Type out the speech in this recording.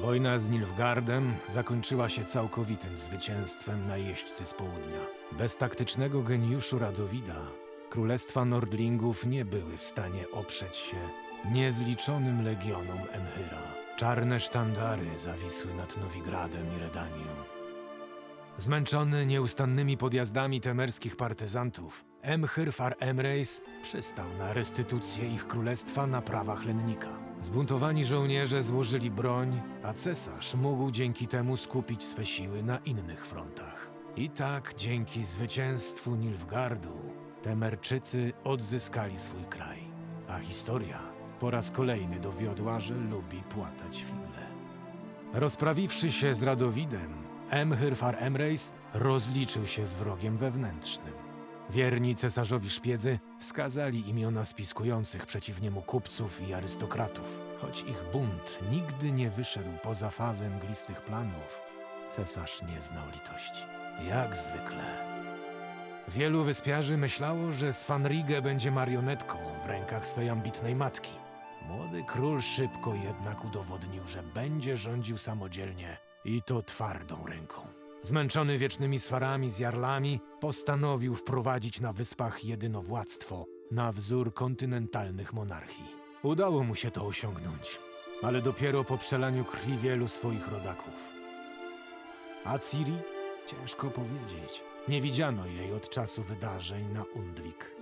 Wojna z Nilfgaardem zakończyła się całkowitym zwycięstwem najeźdźcy z południa. Bez taktycznego geniuszu Radowida królestwa Nordlingów nie były w stanie oprzeć się niezliczonym legionom Emhyra. Czarne sztandary zawisły nad Nowigradem i Redanią. Zmęczony nieustannymi podjazdami temerskich partyzantów, Emhyr Far Emreis przystał na restytucję ich królestwa na prawach lennika. Zbuntowani żołnierze złożyli broń, a cesarz mógł dzięki temu skupić swe siły na innych frontach. I tak dzięki zwycięstwu Nilfgardu Temerczycy odzyskali swój kraj, a historia po raz kolejny dowiodła, że lubi płatać figle. Rozprawiwszy się z Radowidem, Emhyr Far Emreis rozliczył się z wrogiem wewnętrznym. Wierni cesarzowi szpiedzy wskazali imiona spiskujących przeciw niemu kupców i arystokratów. Choć ich bunt nigdy nie wyszedł poza fazę mglistych planów, cesarz nie znał litości. Jak zwykle. Wielu wyspiarzy myślało, że Svanrige będzie marionetką w rękach swej ambitnej matki. Młody król szybko jednak udowodnił, że będzie rządził samodzielnie i to twardą ręką. Zmęczony wiecznymi swarami z jarlami, postanowił wprowadzić na wyspach jedynowładztwo na wzór kontynentalnych monarchii. Udało mu się to osiągnąć, ale dopiero po przelaniu krwi wielu swoich rodaków. A Ciri? Ciężko powiedzieć. Nie widziano jej od czasu wydarzeń na Undwik.